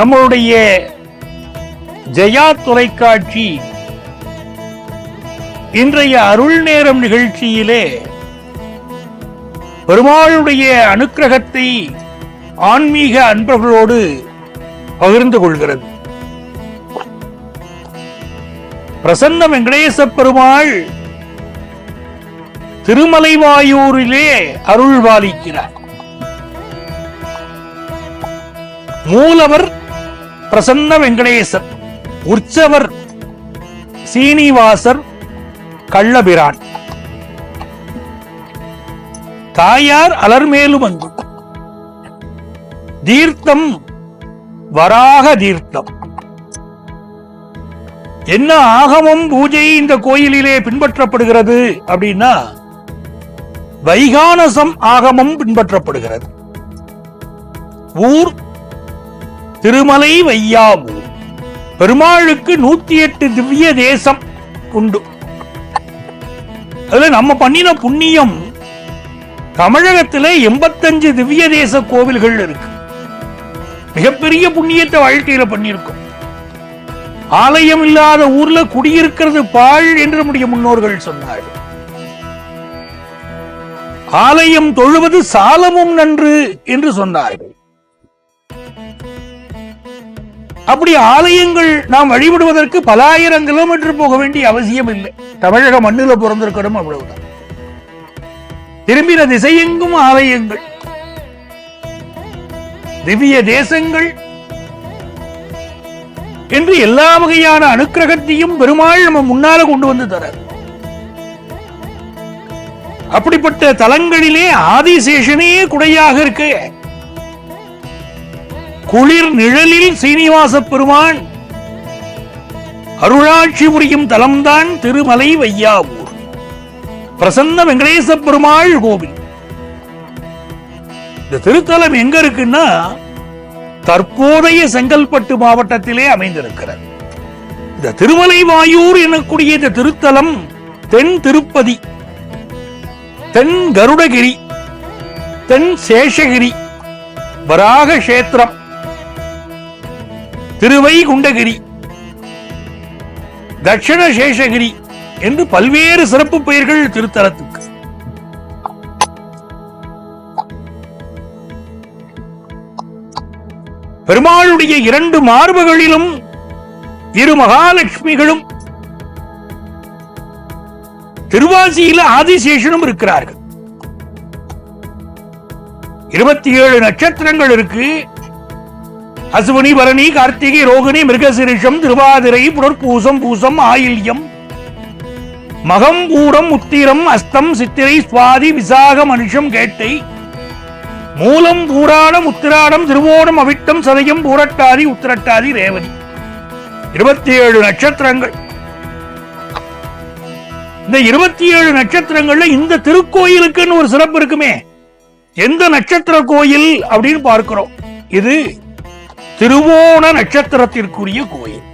நம்மளுடைய ஜெயா தொலைக்காட்சி இன்றைய அருள் நேரம் நிகழ்ச்சியிலே பெருமாளுடைய அனுக்கிரகத்தை ஆன்மீக அன்பர்களோடு பகிர்ந்து கொள்கிறது. பிரசன்ன வெங்கடேச பெருமாள் திருமலைவாயூரிலே அருள் பாலிக்கிறார் மூலவர் பிரசன்ன வெங்கடேசர் உற்சவர் சீனிவாசர் கள்ளபிரான் தாயார் அலர்மேலுமங்கு தீர்த்தம் வராக தீர்த்தம் என்ன ஆகமம் பூஜை இந்த கோயிலிலே பின்பற்றப்படுகிறது அப்படின்னா வைகானசம் ஆகமம் பின்பற்றப்படுகிறது ஊர் திருமலை வையாவூர் பெருமாளுக்கு நூத்தி எட்டு திவ்ய தேசம் உண்டு. அதுல நம்ம பண்ணின புண்ணியம் தமிழகத்துல எண்பத்தஞ்சு திவ்ய தேச கோவில்கள் இருக்கு. மிகப்பெரிய புண்ணியத்தை வாழ்க்கையில பண்ணியிருக்கோம். ஆலயம் இல்லாத ஊர்ல குடியிருக்கிறது பாழ் என்று நம்முடைய முன்னோர்கள் சொன்னார்கள். ஆலயம் தொழுவது சாலமும் நன்று என்று சொன்னார்கள். அப்படி ஆலயங்கள் நாம் வழிபடுவதற்கு பல ஆயிரம் கிலோமீட்டர் போக வேண்டிய அவசியம் இல்லை. தமிழக மண்ணில் பிறந்திருக்கணும் அவ்வளவுதான். திரும்பின திசையெங்கும் ஆலயங்கள். திவ்ய தேசங்கள். என்று எல்லா வகையான அனுக்கிரகத்தையும் பெருமாள் நம்ம முன்னால கொண்டு வந்து தர அப்படிப்பட்ட தலங்களிலே ஆதிசேஷனே குடையாக இருக்கு. குளிர் நிழலில் சீனிவாச பெருமான். அருளாட்சி புரியும் தலம்தான் திருமலை வையாவூர். பிரசன்ன வெங்கடேச பெருமாள் கோவில். இந்த திருத்தலம் எங்க இருக்குன்னா தற்போதைய செங்கல்பட்டு மாவட்டத்திலே அமைந்திருக்கிறது. இந்த திருமலை வாயூர் எனக்கூடிய இந்த திருத்தலம் தென் திருப்பதி தென் கருடகிரி தென் சேஷகிரி வராக கஷேத்திரம் திருவைகுண்டகிரி தட்சிண சேஷகிரி என்று பல்வேறு சிறப்பு பெயர்கள் திருத்தலத்துக்கு. பெருமாளுடைய இரண்டு மார்புகளிலும் இரு மகாலட்சுமிகளும் திருவாசியில ஆதிசேஷனும் இருக்கிறார்கள். இருபத்தி ஏழு நட்சத்திரங்கள் இருக்கு. அசுவனி பரணி கார்த்திகை ரோகிணி மிருகசிரிஷம் திருவாதிரை புனர்பூசம் பூசம் ஆயில்யம். மகம் பூரம் உத்திரம் அஸ்தம் சித்திரை சுவாதி விசாக மனுஷம் கேட்டை. மூலம் பூராடம் உத்திராடம் திருவோணம் அவிட்டம் சதயம் பூரட்டாதி உத்திரட்டாதி ரேவதி. இருபத்தி ஏழு நட்சத்திரங்கள். இந்த இருபத்தி ஏழு நட்சத்திரங்கள்ல இந்த திருக்கோயிலுக்குன்னு ஒரு சிறப்பு இருக்குமே. எந்த நட்சத்திர கோயில் அப்படின்னு பார்க்கிறோம். இது திருவோண நட்சத்திரத்திற்குரிய கோயில்.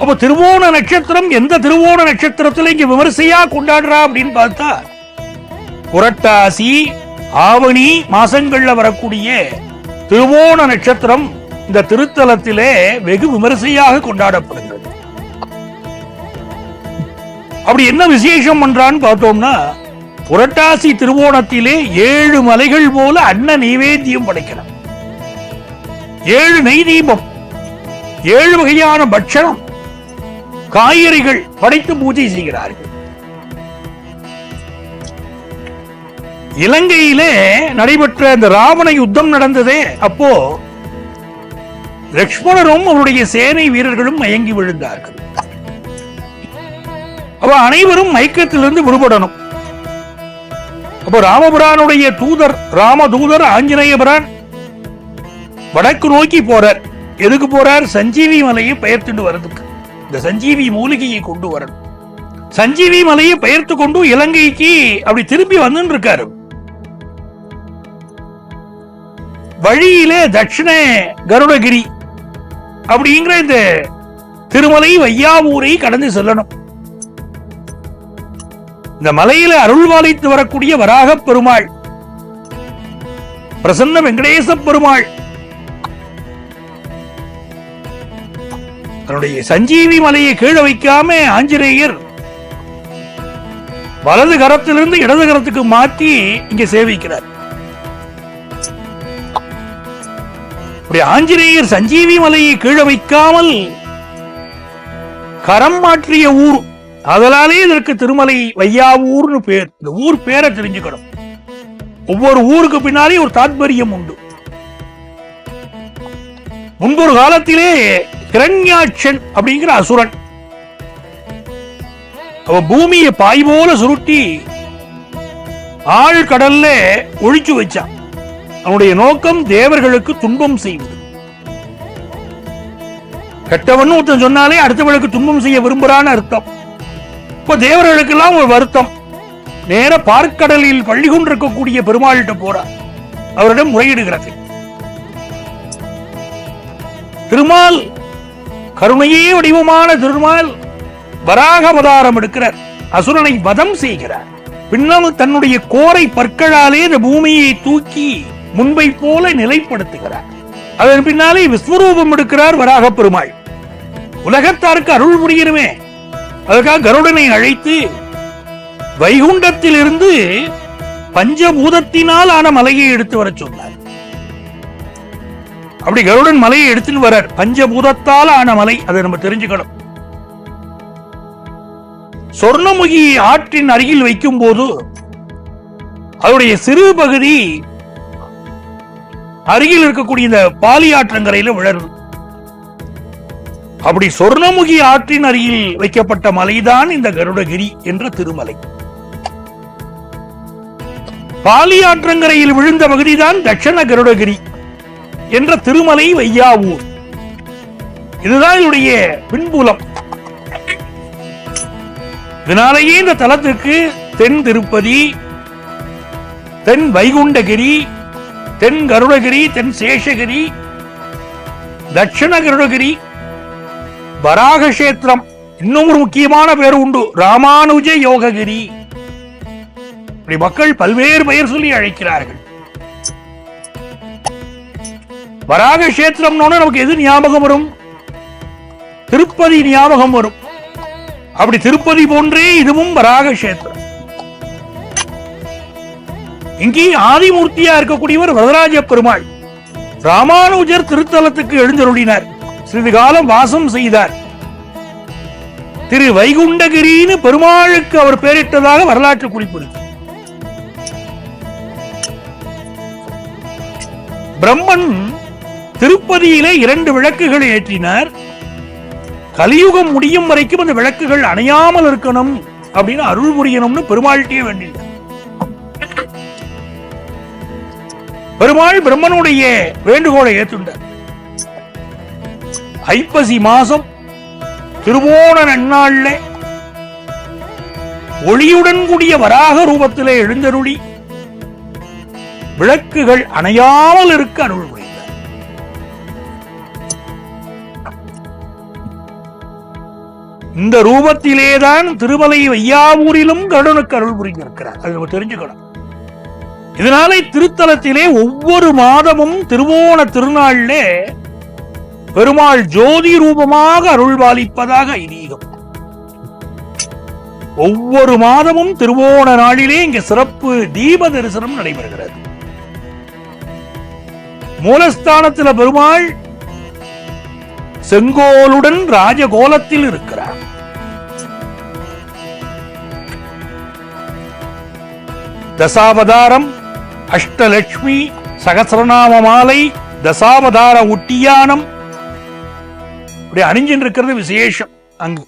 அப்ப திருவோண நட்சத்திரம் எந்த திருவோண நட்சத்திரத்துல இங்க விமரிசையா கொண்டாடுறா அப்படின்னு பார்த்தா புரட்டாசி ஆவணி மாசங்கள்ல வரக்கூடிய திருவோண நட்சத்திரம் இந்த திருத்தலத்திலே வெகு விமரிசையாக கொண்டாடப்படுகிறது. அப்படி என்ன விசேஷம் பண்றான்னு பார்த்தோம்னா புரட்டாசி திருவோணத்திலே ஏழு மலைகள் போல அன்ன நைவேத்தியம் படைக்கிறார் ஏழு நெய் தீபம் ஏழு வகையான பட்சணம் காய்கறிகள் படைத்து பூஜை செய்கிறார்கள். இலங்கையிலே நடைபெற்ற அந்த ராவண யுத்தம் நடந்ததே அப்போ லக்ஷ்மணரும் அவருடைய சேனை வீரர்களும் மயங்கி விழுந்தார்கள். அவ அனைவரும் மயக்கத்திலிருந்து விடுபடணும். அப்போ ராமபுரானுடைய தூதர் ராமதூதர் ஆஞ்சநேயபுரான் வடக்கு நோக்கி போறார். எதுக்கு போறார்? சஞ்சீவி மலையை பெயர்த்துட்டு வர்றதுக்கு. இந்த சஞ்சீவி மூலிகையை கொண்டு வரணும். சஞ்சீவி மலையை பெயர்த்து கொண்டு இலங்கைக்கு அப்படி திரும்பி வந்துன்னு இருக்காரு வழியிலே தட்சிண கருடகிரி அப்படிங்கிற இந்த திருமலை வையாவூரை கடந்து செல்லணும். இந்த மலையில அருள்வாளித்து வரக்கூடிய வராக பெருமாள். பிரசன்ன வெங்கடேச பெருமாள். தன்னுடைய சஞ்சீவி மலையை கீழே வைக்காம ஆஞ்சநேயர் வலது கரத்திலிருந்து இடது கரத்துக்கு மாற்றி இங்க சேவிக்கிறார். இப்படி ஆஞ்சநேயர் சஞ்சீவி மலையை கீழே வைக்காமல் கரம் மாற்றிய ஊர் அதனாலே இதற்கு திருமலை வையாவூர்னு பேர். இந்த ஊர் பேரை தெரிஞ்சுக்கணும். ஒவ்வொரு ஊருக்கு பின்னாலே ஒரு தாத்பரியம் உண்டு. முன்பொரு காலத்திலே கிரண்யாட்சன் அப்படிங்கிற அசுரன் அவன் பூமியை பாய் போல சுருட்டி ஆழ் கடல்ல ஒழிச்சு வச்சான். அவனுடைய நோக்கம் தேவர்களுக்கு துன்பம் செய்வது. கெட்டவன் ஒருத்தன் சொன்னாலே அடுத்தவளுக்கு துன்பம் செய்ய விரும்புறான்னு அர்த்தம். இப்ப தேவர்களுக்கெல்லாம் ஒரு வருத்தம். நேர பார்க்கடலில் பள்ளி கொண்டிருக்கக்கூடிய பெருமாள்கிட்ட போறார் அவரிடம் முறையிடுகிறது. திருமால் கருணையே வடிவமான திருமால் வராக அவதாரம் எடுக்கிறார். அசுரனை வதம் செய்கிறார். பின்னால் தன்னுடைய கோரை பற்களாலே இந்த பூமியை தூக்கி முன்பை போல நிலைப்படுத்துகிறார். அதன் பின்னாலே விஸ்வரூபம் எடுக்கிறார் வராக பெருமாள். உலகத்தாருக்கு அருள் புரியணுமே அதுக்காக கருடனை அழைத்து வைகுண்டத்திலிருந்து பஞ்சபூதத்தினால் ஆன மலையை எடுத்து வரச் சொன்னார். அப்படி கருடன் மலையை எடுத்துன்னு வரார். பஞ்சபூதத்தால் ஆன மலை அதை நம்ம தெரிஞ்சுக்கணும். சொர்ணமுகி ஆற்றின் அருகில் வைக்கும் போது அதனுடைய சிறு பகுதி அருகில் இருக்கக்கூடிய இந்த பாலி ஆற்றங்கரையில விழருது. அப்படி சொர்ணமுகி ஆற்றின் அருகில் வைக்கப்பட்ட மலைதான் இந்த கருடகிரி என்ற திருமலை. பாலி ஆற்றங்கரையில் விழுந்த பகுதிதான் தட்சண கருடகிரி என்ற திருமலை வையாவூர். இதுதான் இதனுடைய பின்புலம். இதனாலேயே இந்த தலத்துக்கு தென் திருப்பதி தென் வைகுண்டகிரி தென் கருடகிரி தென் சேஷகிரி தட்சிண கருடகிரி வராக கஷேத்திரம் இன்னும் ஒரு முக்கியமான பேர் உண்டு. ராமானுஜ யோககிரி. இப்படி மக்கள் பல்வேறு பெயர் சொல்லி அழைக்கிறார்கள். வராக கஷேத்திரம்னு நமக்கு எது ஞாபகம் வரும்? திருப்பதி ஞாபகம் வரும். அப்படி திருப்பதி போன்றே இதுவும் வராக கஷேத்திரம் இங்கே ஆதிமூர்த்தியா இருக்கக்கூடியவர் வரதராஜ பெருமாள். ராமானுஜர் திருத்தலத்துக்கு எழுந்தருளினார். சிறிது காலம் வாசம் செய்தார். திரு வைகுண்டகிரின்னு பெருமாளுக்கு அவர் பெயரிட்டதாக வரலாற்று குறிப்பு இருக்கு பிரம்மன் திருப்பதியிலே இரண்டு விளக்குகளை ஏற்றினார். கலியுகம் முடியும் வரைக்கும் அந்த விளக்குகள் அணையாமல் இருக்கணும் அப்படின்னு அருள் புரியணும்னு பெருமாள்கிட்டே வேண்டினார் பெருமாள் பிரம்மனுடைய வேண்டுகோளை ஏற்றுண்டார். ஐப்பசி மாசம் திருவோண நன்னாள்ல ஒளியுடன் கூடிய வராக ரூபத்திலே எழுந்தருளி விளக்குகள் அணையாமல் இருக்க அருள் புரிந்தார் இந்த ரூபத்திலேதான் திருமலை வையாவூரிலும் கருடனுக்கு அருள் புரிந்திருக்கிறார். அது நம்ம தெரிஞ்சுக்கணும். இதனாலே திருத்தலத்திலே ஒவ்வொரு மாதமும் திருவோண திருநாளிலே பெருமாள் ஜோதி ரூபமாக அருள்வாளிப்பதாக ஐதீகம். ஒவ்வொரு மாதமும் திருவோண நாளிலே இங்க சிறப்பு தீப தரிசனம் நடைபெறுகிறது. மூலஸ்தானத்துல பெருமாள் செங்கோலுடன் ராஜகோலத்தில் இருக்கிறார். தசாவதாரம் அஷ்டலட்சுமி சகசிரநாம மாலை தசாவதார உட்டியானம் அப்படி அணிஞ்சின்னு இருக்கிறது விசேஷம். அங்கு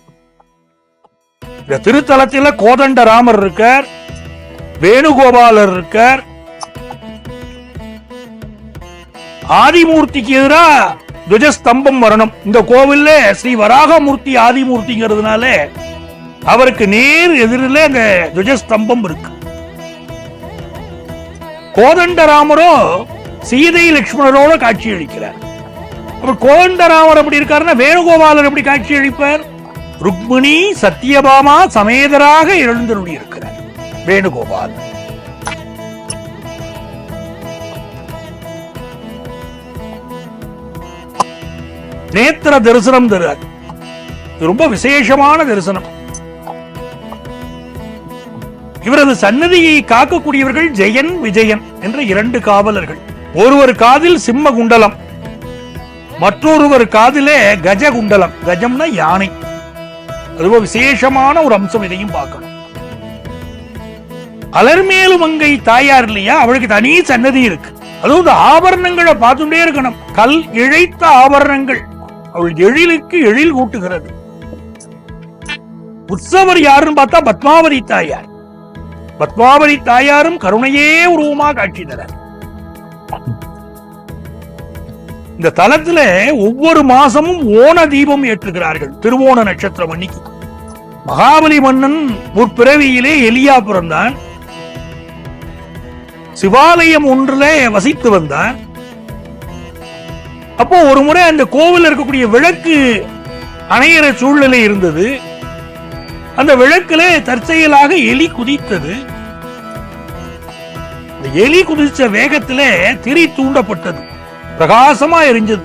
இந்த திருத்தலத்தில கோதண்ட ராமர் இருக்கார் வேணுகோபாலர் இருக்கார். ஆதிமூர்த்திக்கு எதிரா துவஜஸ்தம்பம் வரணும். இந்த கோவில்ல ஸ்ரீ வராகமூர்த்தி ஆதிமூர்த்திங்கிறதுனால அவருக்கு நேர் எதிரில் அந்த துவஜஸ்தம்பம் இருக்கு. கோதண்டராமரோ சீதை லட்சுமணரோட காட்சி அளிக்கிறார் அப்புறம் கோந்தராவன் அப்படி இருக்காருன்னா வேணுகோபாலன் எப்படி காட்சி அளிப்பார்? ருக்மிணி சத்தியபாமா சமேதராக எழுந்தருளி இருக்கிறார். வேணுகோபால் நேத்திர தரிசனம் தருவார். ரொம்ப விசேஷமான தரிசனம். இவரது சன்னதியை காக்கக்கூடியவர்கள் ஜெயன் விஜயன் என்ற இரண்டு காவலர்கள். ஒருவர் காதில் சிம்ம குண்டலம் மற்றொருவர் காதிலே கஜ குண்டலம் கஜம்னா யானை. அது விசேஷமான ஒரு அம்சம் இதையும் பார்க்கணும். அலர்மேலு மங்கை தாயார் இல்லையா? அவளுக்கு தனி சன்னதி இருக்கு. அதுவும் இந்த ஆபரணங்களை பார்த்துட்டே இருக்கணும். கல் இழைத்த ஆபரணங்கள். அவள் எழிலுக்கு எழில் கூட்டுகிறது உற்சவர் யாருன்னு பார்த்தா பத்மாவதி தாயார். பத்மாவதி தாயாரும் கருணையே உருவமா காட்சி தரார். இந்த தலத்துல ஒவ்வொரு மாசமும் ஓண தீபம் ஏற்றுகிறார்கள். திருவோண நட்சத்திரம் அன்னைக்கு மகாபலி மன்னன் முற்பிறவியிலே எலியா பிறந்தான். சிவாலயம் ஒன்றுல வசித்து வந்தான். அப்போ ஒரு முறை அந்த கோவில் இருக்கக்கூடிய விளக்கு அணையிற சூழ்நிலை இருந்தது. அந்த விளக்குல தற்செயலாக எலி குதித்தது. எலி குதிச்ச வேகத்துல திரி தூண்டப்பட்டது. பிரகாசமா எரிஞ்சது.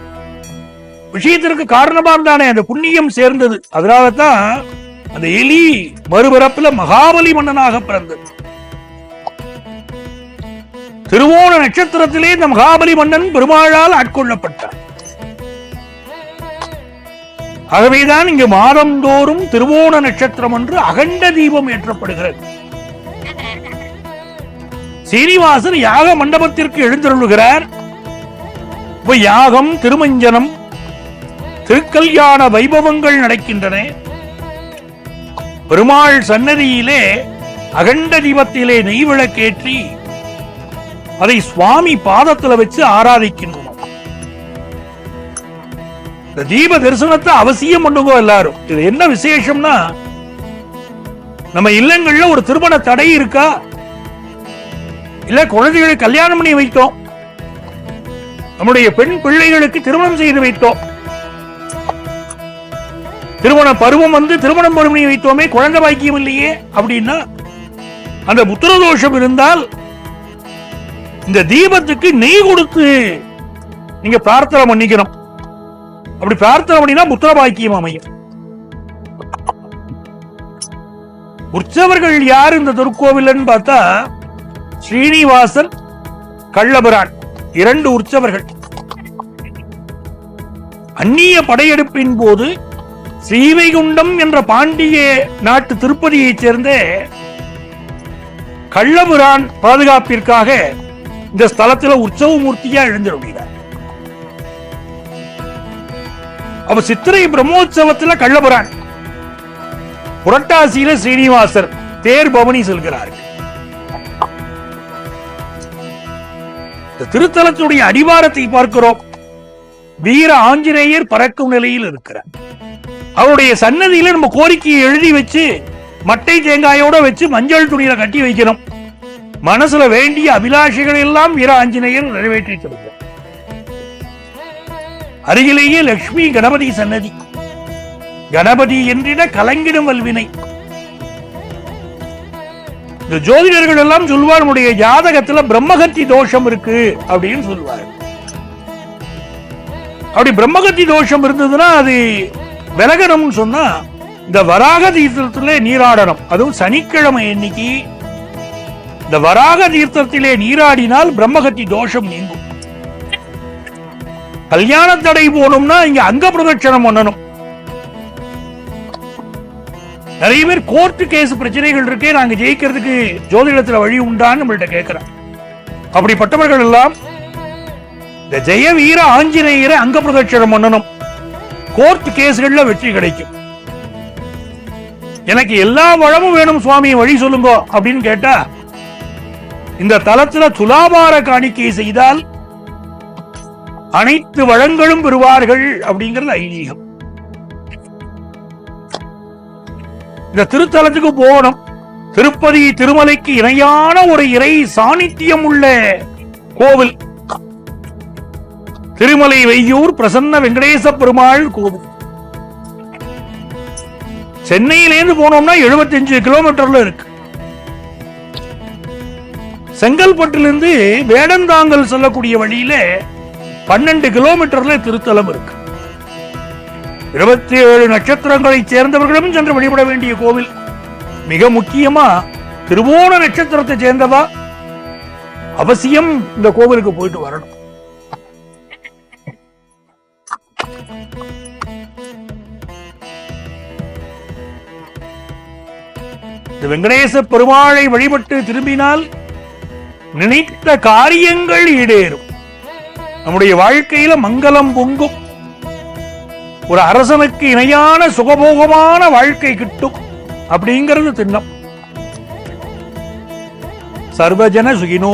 விஷயத்திற்கு காரணமா இருந்தானே அந்த புண்ணியம் சேர்ந்தது. அதனால தான் அந்த எலி மறுபிறப்புல மகாபலி மன்னனாக பிறந்தது. திருவோண நட்சத்திரத்திலே இந்த மகாபலி மன்னன் பெருமாளால் ஆட்கொள்ளப்பட்டார் ஆகவேதான் இங்கு மாதந்தோறும் திருவோண நட்சத்திரம் என்று அகண்ட தீபம் ஏற்றப்படுகிறது. சீனிவாசன் யாக மண்டபத்திற்கு எழுந்தருள்கிறார். யாகம் திருமஞ்சனம் திருக்கல்யாண வைபவங்கள் நடக்கின்றன. பெருமாள் சன்னதியிலே அகண்ட தீபத்திலே நெய் விளக்கேற்றி அதை சுவாமி பாதத்துல வச்சு ஆராதிக்கின்றோம் இந்த தீப தரிசனத்தை அவசியம் பண்ணுங்க எல்லாரும். இது என்ன விசேஷம்னா நம்ம இல்லங்கள்ல ஒரு திருமண தடை இருக்கா? இல்ல குழந்தைகளை கல்யாணம் பண்ணி வைத்தோம். நம்முடைய பெண் பிள்ளைகளுக்கு திருமணம் செய்து வைத்தோம். திருமண பருவம் வந்து திருமணம் பண்ணி வைத்தோமே குழந்தை பாக்கியம் இல்லையே அப்படின்னா அந்த புத்திரதோஷம் இருந்தால் இந்த தீபத்துக்கு நெய் கொடுத்து நீங்க பிரார்த்தனை பண்ணிக்கணும். அப்படி பிரார்த்தனை பண்ணினா புத்திர பாக்கியம் அமையும். உற்சவர்கள் யார் இந்த திருக்கோவில்னு பார்த்தா ஸ்ரீனிவாசன் கள்ளபுரான் இரண்டு உற்சவர்கள். அந்நிய படையெடுப்பின் போது ஸ்ரீவைகுண்டம் என்ற பாண்டிய நாட்டு திருப்பதியைச் சேர்ந்த கள்ளபுரான் பாதுகாப்பிற்காக இந்த ஸ்தலத்துல உற்சவ மூர்த்தியா எழுந்திருக்கிறார் அப்ப சித்திரை பிரம்மோற்சவத்துல கள்ளபுரான். புரட்டாசியில ஸ்ரீனிவாசர் தேர் பவனி செல்கிறார்கள் இந்த திருத்தலத்துடைய அடிவாரத்தை பார்க்கிறோம். வீர ஆஞ்சநேயர் பறக்கும் நிலையில் இருக்கிறார். அவருடைய சன்னதியில நம்ம கோரிக்கையை எழுதி வச்சு மட்டை தேங்காயோட வச்சு மஞ்சள் துணியில கட்டி வைக்கணும். மனசுல வேண்டிய அபிலாஷைகள் எல்லாம் வீர ஆஞ்சநேயர் நிறைவேற்றி தருகிறார். அருகிலேயே லட்சுமி கணபதி சன்னதி. கணபதி என்றிட கலங்கிடும் வல்வினை. இந்த ஜோதிடர்கள் எல்லாம் சொல்வார் உடைய ஜாதகத்துல பிரம்மகத்தி தோஷம் இருக்கு அப்படின்னு சொல்வார்கள் அப்படி பிரம்மகத்தி தோஷம் இருந்ததுன்னா அது விலகணும்னு சொன்னா இந்த வராக தீர்த்தத்திலே நீராடணும். அதுவும் சனிக்கிழமை இன்னைக்கு இந்த வராக தீர்த்தத்திலே நீராடினால் பிரம்மகத்தி தோஷம் நீங்கும். கல்யாண தடை போகணும்னா இங்க அங்க பிரதட்சணம் பண்ணணும். நிறைய பேர் கோர்ட்டு கேஸ் பிரச்சனைகள் இருக்கே நாங்க ஜெயிக்கிறதுக்கு ஜோதிடத்துல வழி உண்டான்னு நம்மள்கிட்ட கேட்கிறேன் அப்படிப்பட்டவர்கள் எல்லாம் இந்த ஜெய வீர ஆஞ்சநேயரை அங்க பிரதட்சணம் பண்ணணும். கோர்ட் கேஸ்கள்ல வெற்றி கிடைக்கும். எனக்கு எல்லா வளமும் வேணும் சுவாமி வழி சொல்லுங்க அப்படின்னு கேட்டா இந்த தலத்துல துலாபார காணிக்கை செய்தால் அனைத்து வளங்களும் பெறுவார்கள் அப்படிங்கிறது ஐதீகம். இந்த திருத்தலத்துக்கு போகணும். திருப்பதி திருமலைக்கு இணையான ஒரு இறை சாநித்தியம் உள்ள கோவில். திருமலை வெய்யூர் பிரசன்ன வெங்கடேச பெருமாள் கோவில். சென்னையிலேருந்து போனோம்னா 75 கிலோமீட்டர்ல இருக்கு. செங்கல்பட்டிலிருந்து வேடந்தாங்கல் செல்லக்கூடிய வழியில பன்னெண்டு கிலோமீட்டர்ல திருத்தலம் இருக்கு. இருபத்தி ஏழு நட்சத்திரங்களை சேர்ந்தவர்களும் சென்று வழிபட வேண்டிய கோவில். மிக முக்கியமா திருவோண நட்சத்திரத்தை சேர்ந்தவா அவசியம் இந்த கோவிலுக்கு போயிட்டு வரணும். இந்த வெங்கடேச பெருமாளை வழிபட்டு திரும்பினால் நினைத்த காரியங்கள் ஈடேறும். நம்முடைய வாழ்க்கையில மங்களம் பொங்கும். ஒரு அரசனுக்கு இணையான சுகபோகமான வாழ்க்கை கிட்டும் அப்படிங்கிறது திண்ணம். சர்வஜன சுகினோ